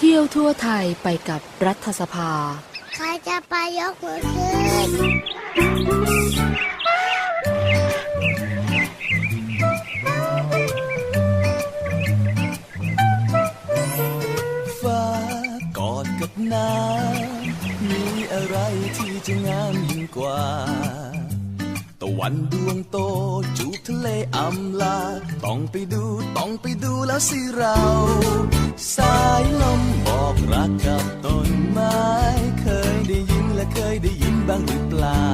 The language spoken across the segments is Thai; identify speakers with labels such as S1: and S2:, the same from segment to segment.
S1: เที่ยวทั่วไทยไปกับรัฐสภา
S2: ใครจะไปยกมือขึ้น
S3: ฟ้ากอดกับน้ำมีอะไรที่จะงามยิ่งกว่าตะวันดวงโต จูบทะเลอำลา ต้องไปดูต้องไปดูแล้วสิเรา สายลมบอกรักกับต้นไม้ เคยได้ยินและเคยได้ยินบ้างหรือเปล่า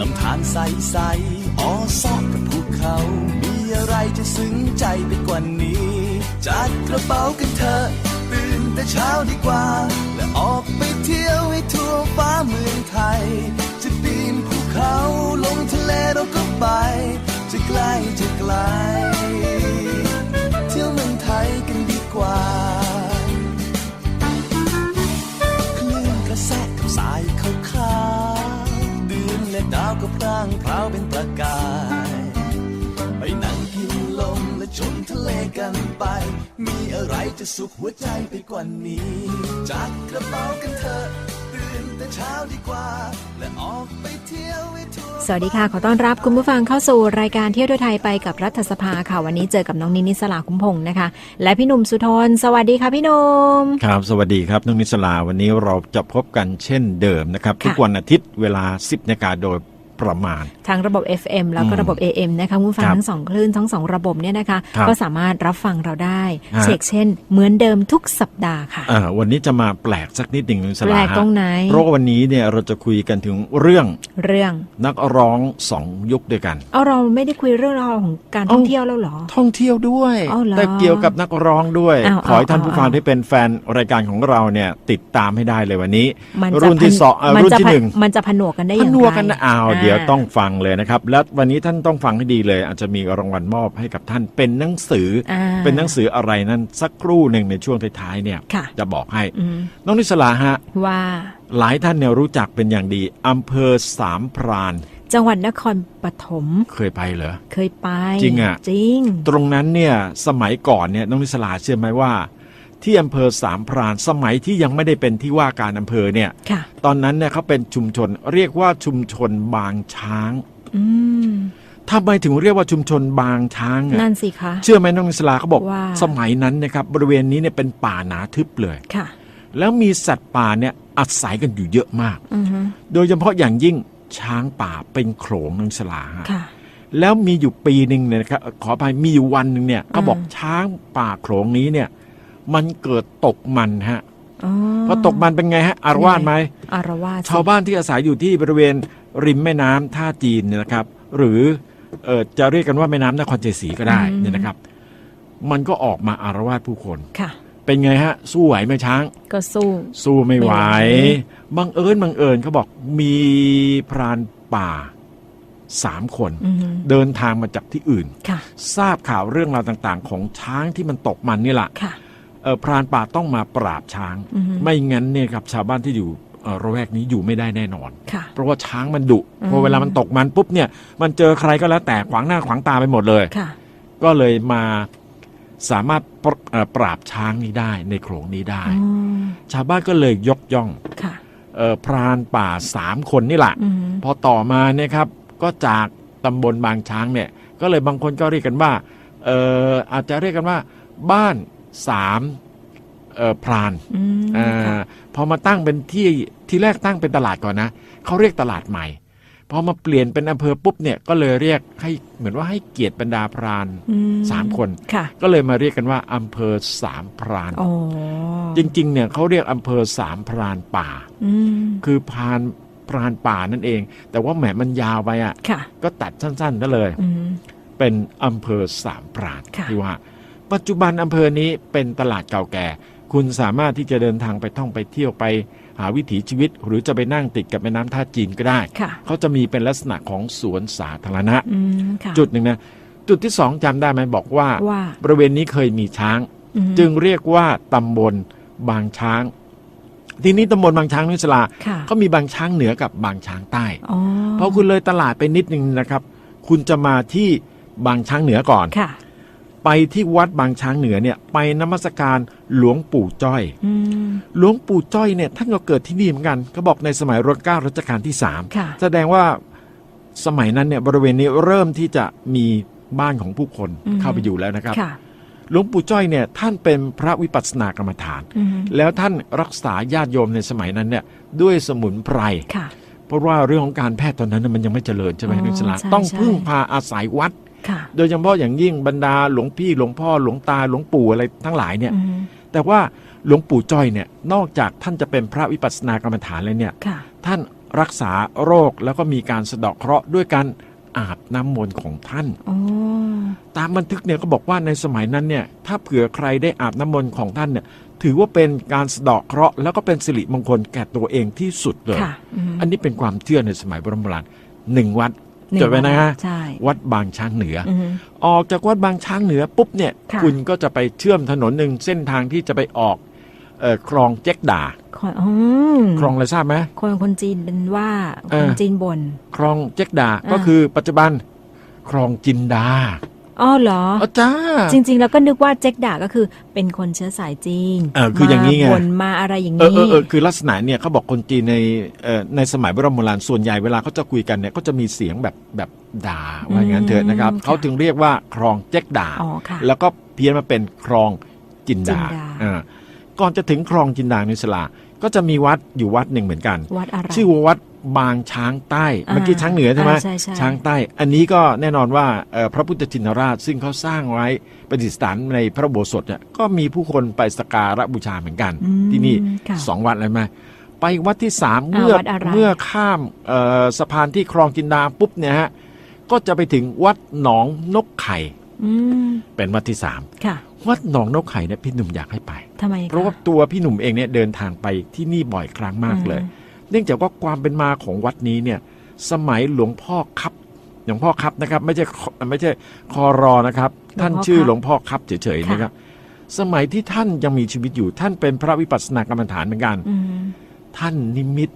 S3: ลำธารใสๆอ้อซอกกับภูเขา มีอะไรจะซึ้งใจไปกว่านี้ จัดกระเป๋ากันเถอะตื่นแต่เช้าดีกว่า และออกไปเที่ยวให้ทั่วฟ้าเมืองไทย เขาลงทะเลเราก็ไป จะใกล้จะไกล เที่ยวเมืองไทยกันดีกว่า คลื่นกระแสกับสายขาวๆเดือนและดาวก็พร่างพราวเป็นประกาย ไปนั่งกินลมและชมทะเลกันไป มีอะไรจะสุขหัวใจไปกว่านี้จัดกระเป๋ากันเถอะ ตื่นแต่เช้าดีกว่าและออกไปเที่ยวให้ทั่ว
S4: สวัสดีค่ะ ขอต้อนรับคุณผู้ฟังเข้าสู่รายการเที่ยวทั่วไทยไปกับรัฐสภาค่ะ วันนี้เจอกับน้องนินิสลาคุ้มพงศ์นะคะ และพี่หนุ่มสุทนสวัสดีค่ะพี่หนุ่ม
S5: ครับ สวัสดีครับนุกนิสลาวันนี้เราจะพบกันเช่นเดิมนะครับ
S4: ค่ะ
S5: ทุกวันอาทิตย์เวลา 10นาฬิกาโดย ประมาณ
S4: ทั้งระบบ FM แล้วก็
S5: อืม
S4: ระบบ AM นะคะคุณผู้ฟัง
S5: ครับ
S4: ทั้งสองคลื่นทั้งสองระบบเนี่ยนะคะ
S5: ครับ
S4: ก็สามารถรับฟังเราได้
S5: ฮะ
S4: เช็คเช่น เหมือนเดิมทุกสัปดาห์ค่ะ
S5: อ่าวันนี้จะมาแปลกสักนิดหนึ่งนุกนิส
S4: แปล
S5: ลากฮะ
S4: ตรงไหน
S5: เพราะว่าวันนี้เนี่ยเราจะคุยกันถึงเรื่อง
S4: เรื่อง
S5: นักร้องสองยุคด้วยกัน
S4: เอาเราไม่ได้คุยเรื่องราวของการท่องเที่ยวแล้วเหรอ
S5: ท่องเที่ยวด้วย
S4: อ้าวเหรอ
S5: แต่เกี่ยวกับนักร้องด้วย
S4: อ้าว
S5: ขอให้ท่าน
S4: อ้าว
S5: ผู้ฟังที่เป็นแฟนรายการของเราเนี่ยติดตามให้ได้เลยวันนี้
S4: มันจะ
S5: รุ่นที่สองเอ่อ
S4: มัน
S5: รุ่น
S4: จะ
S5: ที่
S4: ผ
S5: หนึ่ง
S4: มันจะผนวกกันได้อ
S5: พั
S4: ย่าง
S5: น
S4: ไร
S5: วกันนะอ้าวเดี๋ยวาต้องฟังเลยนะครับ และวันนี้ท่านต้องฟังให้ดีเลย อาจจะมีรางวัลมอบให้กับท่านเป็นหนังสืออาเป็นหนังสืออะไรนั้นสักครู่หนึ่งในช่วงท้ายๆเนี่ย
S4: ค่ะ
S5: จะบอกให้
S4: อืม
S5: น้องนิสลาฮะ
S4: ว่า
S5: หลายท่านเนี่ยรู้จักเป็นอย่างดีอำเภอสามพราน
S4: จังหวัดนครปฐม
S5: เคยไปเหรอ
S4: เคยไป
S5: จริงอะ
S4: จริง
S5: ตรงนั้นเนี่ยสมัยก่อนเนี่ยน้องนิสลาเชื่อไหมว่า ที่อำเภอสามพรานสมัยที่ยังไม่ได้เป็นที่ว่าการอำเภอเนี่ย
S4: ค่ะ
S5: ตอนนั้นเนี่ยเขาเป็นชุมชนเรียกว่าชุมชนบางช้าง
S4: อืม
S5: ทำไมถึงเรียกว่าชุมชนบางช้างอะ
S4: นั่นสิคะ
S5: เชื่อไหมน้องนิสลาเขาบอก
S4: ว่า
S5: สมัยนั้นนะครับบริเวณนี้เนี่ยเป็นป่าหนาทึบเลย
S4: ค่ะ
S5: แล้วมีสัตว์ป่าเนี่ยอาศัยกันอยู่เยอะมาก
S4: อือฮึ
S5: โดยเฉพาะอย่างยิ่งช้างป่าเป็นโขลงน้องนิสลาฮะ
S4: ค่ะ
S5: แล้วมีอยู่ปีหนึ่งเนี่ยนะครับขออภัยมีอยู่วันหนึ่งเนี่ยเขาบอกช้างป่าโขลงนี้เนี่ย มันเกิดตกมันฮะ
S4: อ๋อ
S5: พอตกมันเป็นไงฮะอารวาสไหม
S4: อารวาสสิ
S5: ชาวบ้านที่อาศัยอยู่ที่บริเวณริมแม่น้ำท่าจีนเนี่ยนะครับ หรือเออจะเรียกกันว่าแม่น้ำนครเจศรีก็ได้เนี่ยนะครับ มันก็ออกมาอารวาสผู้คน
S4: ค่ะ
S5: เป็นไงฮะ สู้ไหวไหมช้าง
S4: ก็สู้
S5: สู้ไม่ไหว
S4: ไม่ไหว
S5: บังเอิญบังเอิญเขาบอกมีพรานป่าสามคน
S4: อือฮึ
S5: เดินทางมาจากที่อื่น
S4: ค่ะ
S5: ทราบข่าวเรื่องราวต่างๆ ของช้างที่มันตกมันนี่แหละ
S4: ค่ะ
S5: เอ่อ พรานป่าต้องมาปราบช้าง
S4: อือฮึ
S5: ไม่งั้นเนี่ยครับชาวบ้านที่อยู่เอ่อระแวกนี้อยู่ไม่ได้แน่นอน
S4: ค่ะ
S5: เพราะว่าช้างมันดุ
S4: อืม
S5: พอเวลามันตกมันปุ๊บเนี่ย มันเจอใครก็แล้วแต่ขวางหน้าขวางตาไปหมดเลย
S4: ค่ะ
S5: ก็เลยมาสามารถปรเอ่อปราบช้างนี้ได้ในโขลงนี้ได้
S4: อ๋อ
S5: ชาวบ้านก็เลยยกย่อง
S4: ค่ะ
S5: เออพรานป่าสามคนนี่แหละ
S4: อือฮึ
S5: พอต่อมาเนี่ยครับ ก็จากตำบลบางช้างเนี่ย ก็เลยบางคนก็เรียกกันว่าเอออาจจะเรียกกันว่า บ้าน สามเออพราน
S4: อืม
S5: อ่
S4: ค่ะา
S5: พอมาตั้งเป็นที่ที่แรกตั้งเป็นตลาดก่อนนะเขาเรียกตลาดใหม่พอมาเปลี่ยนเป็นอำเภอปุ๊บเนี่ยก็เลยเรียกให้เหมือนว่าให้เกียรติบรรดาพราน
S4: อื
S5: สามคน
S4: ค่ะ
S5: ก็เลยมาเรียกกันว่าอำเภอสามพราน
S4: อ๋อ
S5: จริงๆเนี่ยเขาเรียกอำเภอสามพรานป่า
S4: อืม
S5: คือพรานพรานป่านั่นเอง แต่ว่าแหมมันยาวไปอะ
S4: ค่ะ
S5: ก็ตัดสั้นๆก็เลย
S4: อืม
S5: เป็นอำเภอสามพราน
S4: ค่ะ
S5: ที่ว่า ปัจจุบันอำเภอนี้เป็นตลาดเก่าแก่ คุณสามารถที่จะเดินทางไปท่องไปเที่ยวไป หาวิถีชีวิต หรือจะไปนั่งติดกับแม่น้ำท่าจีนก็ได้
S4: ค่ะ
S5: เขาจะมีเป็นลักษณะของสวนสาธารณะ
S4: อืมค่ะ
S5: จุดหนึ่งนะ จุดที่สองจำได้ไหมบอกว่า
S4: ว่า
S5: บริเวณนี้เคยมีช้าง
S4: อืม
S5: จึงเรียกว่าตำบลบางช้างทีนี้ตำบลบางช้างนุสลา
S4: ค่ะ
S5: เขามีบางช้างเหนือกับบางช้างใต้
S4: อ๋อ
S5: พอคุณเลยตลาดไปนิดนึงนะครับ คุณจะมาที่บางช้างเหนือก่อน
S4: ค่ะ
S5: ไปที่วัดบางช้างเหนือเนี่ยไปนมัสการหลวงปู่จ้อย
S4: อืม
S5: หลวงปู่จ้อยเนี่ยท่านก็เกิดที่นี่เหมือนกันเขาบอกในสมัยรัชกาลรัชกาลที่สาม
S4: ค่ะ
S5: แสดงว่าสมัยนั้นเนี่ยบริเวณนี้เริ่มที่จะมีบ้านของผู้คน
S4: อืม
S5: เข้าไปอยู่แล้วนะครับ
S4: ค่ะ
S5: หลวงปู่จ้อยเนี่ยท่านเป็นพระวิปัสสนากรรมฐาน
S4: อืม
S5: แล้วท่านรักษาญาติโยมในสมัยนั้นเนี่ยด้วยสมุนไพร
S4: ค่ะ
S5: เพราะว่าเรื่องของการแพทย์ตอนนั้นนะมันยังไม่เจริญใช่ไหม
S4: อ๋อ
S5: นุสลา
S4: ใช่
S5: ต้อง
S4: ใช่
S5: พึ่งพาอาศัยวัด
S4: ค่ะ
S5: โดยเฉพาะอย่างยิ่งบรรดาหลวงพี่หลวงพ่อหลวงตาหลวงปู่อะไรทั้งหลายเนี่ย
S4: อืม
S5: แต่ว่าหลวงปู่จ้อยเนี่ยนอกจากท่านจะเป็นพระวิปัสสนากรรมฐานแล้วเนี่ย
S4: ค่ะ
S5: ท่านรักษาโรคแล้วก็มีการสะเดาะเคราะห์ด้วยการอาบน้ำมนต์ของท่าน
S4: อ๋อ
S5: ตามบันทึกเนี่ยก็บอกว่าในสมัยนั้นเนี่ยถ้าเผื่อใครได้อาบน้ำมนต์ของท่านเนี่ยถือว่าเป็นการสะเดาะเคราะห์แล้วก็เป็นสิริมงคลแก่ตัวเองที่สุดเลย
S4: ค่ะม
S5: อันนี้เป็นความเชื่อในสมัยโบราณโบราณหนึ่งวัด
S4: หนึ่ง
S5: จดไว้นะฮะ
S4: ใช่
S5: วัดบางช้างเหนืออ
S4: อืม
S5: ออกจากวัดบางช้างเหนือปุ๊บเนี่ย
S4: ค่ะ
S5: ณก็จะไปเชื่อมถนนหนึ่งเส้นทางที่จะไปออกเอ่อคลองเจ๊กด่า
S4: ขออืม
S5: คลองอะไรทราบไหม
S4: คนคนจีนเป็นว่า
S5: เอ
S4: ค
S5: อ
S4: นจีนบน
S5: คลองเจ๊กด่า
S4: อ่า
S5: ก็คือปัจจุบันคลองจินดา
S4: อ๋อเหรอ
S5: อ๋อจ้า
S4: จริง ๆ แล้วก็นึกว่าเจ๊กด่าก็คือเป็นคนเชื้อสายจีน
S5: เออคืออย่างนี้ไง
S4: มาบนมาอะไรอย่าง
S5: เออ
S4: นี้
S5: เออเออคือลักษณะเนี่ยเขาบอกคนจีนในเอ่อในสมัยโบราณโบราณส่วนใหญ่เวลาเขาจะคุยกันเนี่ยก็จะมีเสียงแบบแบบด่าว่าอย่างนั้นเถอะนะครับ
S4: อืม
S5: เขาถึงเรียกว่าคลองเจ๊กด่า
S4: อ๋อค่ะ
S5: แล้วก็เพี้ยนมาเป็นคลองจินดา
S4: จินดา
S5: อ่าก่อนจะถึงคลองจินดานิสลาก็จะมีวัดอยู่วัดหนึ่งเหมือนกัน
S4: วัดอะไร
S5: ชื่อว่าวัด บางช้างใต้
S4: อ่า
S5: เมื่อกี้ช้างเหนือใช่ไหม
S4: อ่าใช่ใช่
S5: ช้างใต้ อันนี้ก็แน่นอนว่าเอ่อพระพุทธชินราชซึ่งเขาสร้างไว้ประดิษฐานในพระอุโบสถเนี่ยก็มีผู้คนไปสักการะบูชาเหมือนกัน
S4: อืม
S5: ที่นี่
S4: ค่ะ
S5: สองวัดเลยไหมไปวัดที่สาม
S4: อ่า
S5: เมื่อ
S4: วัดอะไร
S5: เมื่อข้ามเอ่อสะพานที่คลองจินดาปุ๊บเนี่ยฮะก็จะไปถึงวัดหนองนกไข่
S4: อืม
S5: เป็นวัดที่สาม
S4: ค่ะ
S5: วัดหนองนกไข่เนี่ยพี่หนุ่มอยากให้ไป
S4: ทำไม
S5: เพราะว่าตัวพี่หนุ่มเองเนี่ยเดินทางไปที่นี่บ่อยครั้งมากเลย เนื่องจากว่าความเป็นมาของวัดนี้เนี่ยสมัยหลวงพ่อครับหลวงพ่อครับนะครับ ไม่ใช่คไม่ใช่คอรอนะครับ ท่านชื่อหลวงพ่อครับเฉยๆนะครับสมัยที่ท่านยังมีชีวิตอยู่ ท่านเป็นพระวิปัสสนากรรมฐานเหมือนกัน
S4: อืม
S5: ท่านนิมิต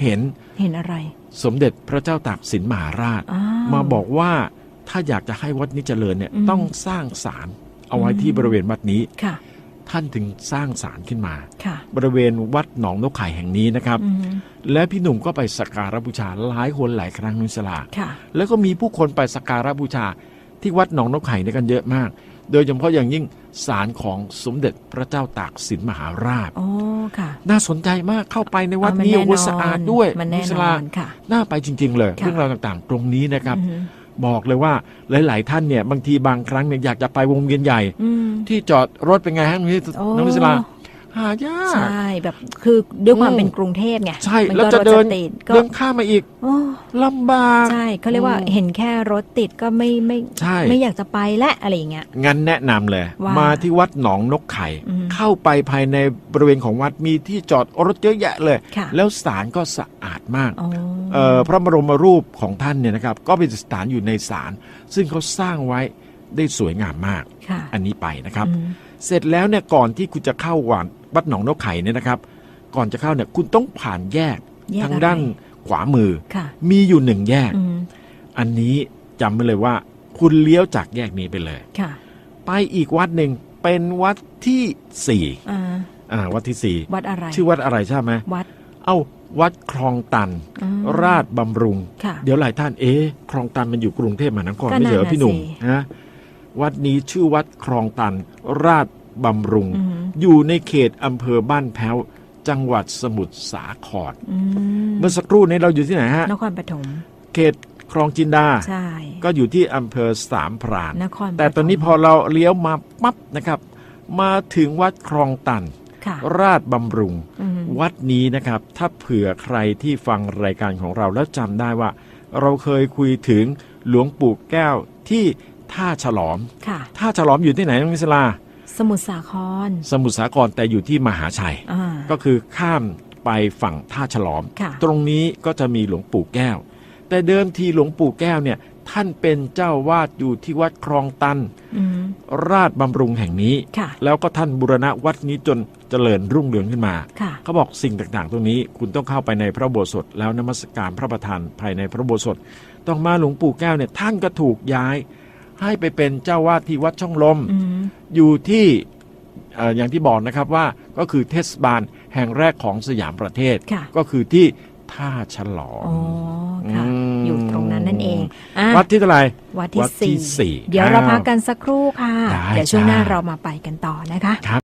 S5: เห็น
S4: เห็นอะไร
S5: สมเด็จพระเจ้าตากสินมหาราช
S4: อ้าว
S5: มาบอกว่าถ้าอยากจะให้วัดนี้เจริญเนี่ย
S4: อืม
S5: ต้องสร้างศาลเอาไว้ที่บริเวณวัดนี้
S4: ค่ะ
S5: ท่านถึงสร้างศาลขึ้นมา
S4: ค่ะ
S5: บริเวณวัดหนองนกไข่แห่งนี้นะครับ
S4: อืม
S5: และพี่หนุ่มก็ไปสักการะบูชาหลายคนหลายครั้งนุสลา
S4: ค่ะ
S5: แล้วก็มีผู้คนไปสักการะบูชาที่วัดหนองนกไข่เนี่ยกันเยอะมาก โดยเฉพาะอย่างยิ่งศาลของสมเด็จพระเจ้าตากสินมหาราช
S4: อ๋อค่ะ
S5: น่าสนใจมากเข้าไปในวัด
S4: อ๋อมั
S5: นี้
S4: แโอ้
S5: โหสะอาดด้วย
S4: มันแน่
S5: นุส
S4: น
S5: ลา
S4: อนค่ะ
S5: น่าไปจริง ๆ เลย
S4: ค่ะ
S5: เรื่องราวต่างๆ ตรงนี้นะครับ
S4: อืม
S5: บอกเลยว่าหลาย ๆ ท่านเนี่ยบางทีบางครั้งเนี่ยอยากจะไปวงเวียนใหญ่
S4: อืม
S5: ที่จอดรถเป็นไงฮะน้องนิส
S4: โอ้
S5: น้องนิสลา หายาก
S4: ใช่แบบคือด้วยความ
S5: อืม
S4: เป็นกรุงเทพไง
S5: ใช่
S4: มัน
S5: แล้ว
S4: ก็
S5: จะ
S4: รถ
S5: เดิน
S4: ติดก็
S5: เดินข้ามมาอีก
S4: โอ้
S5: ลำบาก
S4: ใช่เขาเรียกว่า
S5: อืม
S4: เห็นแค่รถติดก็ไม่ไม่
S5: ใช่
S4: ไม่อยากจะไปและอะไรอย่างเงี้ย
S5: งั้นแนะนำเลย
S4: ว่า
S5: มาที่วัดหนองนกไข่
S4: อืม
S5: เข้าไปภายในบริเวณของวัดมีที่จอดรถเยอะแยะเลย
S4: ค่ะ
S5: แล้วศาลก็สะอาดมาก
S4: อ๋อ
S5: เอ่อพระบรมรูปของท่านเนี่ยนะครับ ก็เป็นสถานอยู่ในศาลซึ่งเขาสร้างไว้ได้สวยงามมาก
S4: ค่ะ
S5: อันนี้ไปนะครับ
S4: อืม
S5: เสร็จแล้วเนี่ยก่อนที่คุณจะเข้าวัด วัดหนองนกไข่เนี่ยนะครับ ก่อนจะเข้าเนี่ยคุณต้องผ่านแยก
S4: แยก
S5: ทาง
S4: อะไร
S5: ด้านขวามือ
S4: ค่ะ
S5: มีอยู่หนึ่งแยก
S4: อืม
S5: อันนี้จำไว้เลยว่า คุณเลี้ยวจากแยกนี้ไปเลย
S4: ค่ะ
S5: ไปอีกวัดหนึ่งเป็นวัดที่สี่
S4: อ่า
S5: อ่าวัดที่สี่
S4: วัดอะไร
S5: ชื่อวัดอะไรใช่ไหม
S4: วัด
S5: เอ้าวัดคลองตัน
S4: อืม
S5: ราชบำรุง
S4: ค่ะ
S5: เดี๋ยวหลายท่านเอ๊ะคลองตันมันอยู่กรุงเทพมหานคร
S4: ก็
S5: ไม่ใช่เหรอ
S4: นั่นน่ะ
S5: พี่หนุ่ม
S4: สิ
S5: นะวัดนี้ชื่อวัดคลองตัน ราชบำรุง
S4: อืม
S5: อยู่ในเขตอำเภอบ้านแพ้ว จังหวัดสมุทรสาคร
S4: อืม
S5: เมื่อสักครู่นี้เราอยู่ที่ไหนฮะ
S4: นครปฐม
S5: เขตคลองจินดา
S4: ใช่
S5: ก็อยู่ที่อำเภอสามพราน
S4: นครปฐม
S5: แต่ตอนนี้พอเราเลี้ยวมาปั๊บนะครับ มาถึงวัดคลองตัน
S4: ค่ะ
S5: ราชบำรุง
S4: อืม
S5: วัดนี้นะครับ ถ้าเผื่อใครที่ฟังรายการของเราแล้วจำได้ว่า เราเคยคุยถึงหลวงปู่แก้วที่ท่าฉลอม
S4: ค่ะ
S5: ท่าฉลอมอยู่ที่ไหนน้องมิสลา
S4: สมุทรสาคร
S5: สมุทรสาครแต่อยู่ที่มหาชัย
S4: อ่า
S5: ก็คือข้ามไปฝั่งท่าฉลอม
S4: ค่ะ
S5: ตรงนี้ก็จะมีหลวงปู่แก้ว แต่เดิมทีหลวงปู่แก้วเนี่ยท่านเป็นเจ้าวาดอยู่ที่วัดคลองตัน
S4: อืม
S5: ราชบำรุงแห่งนี้
S4: ค่ะ
S5: แล้วก็ท่านบูรณะวัดนี้จนเจริญรุ่งเรืองขึ้นมา
S4: ค่ะ
S5: เขาบอกสิ่งต่างๆ ตรงนี้คุณต้องเข้าไปในพระอุโบสถแล้วนมัสการพระประธานภายในพระอุโบสถต้องมาหลวงปู่แก้วเนี่ยท่านก็ถูกย้าย ให้ไปเป็นเจ้าวาดที่วัดช่องลม
S4: อืม
S5: อยู่ที่เอ่ออย่างที่บอกนะครับว่าก็คือเทศบาลแห่งแรกของสยามประเทศ
S4: ค่ะ
S5: ก็คือที่ท่าฉลอง
S4: อ๋อค่ะ
S5: อืม
S4: อยู่ตรงนั้นนั่นเองอะ
S5: วัดที่เท่าไหร่
S4: วัดที่
S5: วัดที่
S4: สี่
S5: สี่
S4: เดี๋ยวเรา
S5: อ้าว
S4: พักกันสักครู่ค่ะ
S5: ได้
S4: เดี๋ยวช่วงหน้า
S5: จ้า
S4: เรามาไปกันต่อนะคะ
S5: ครับ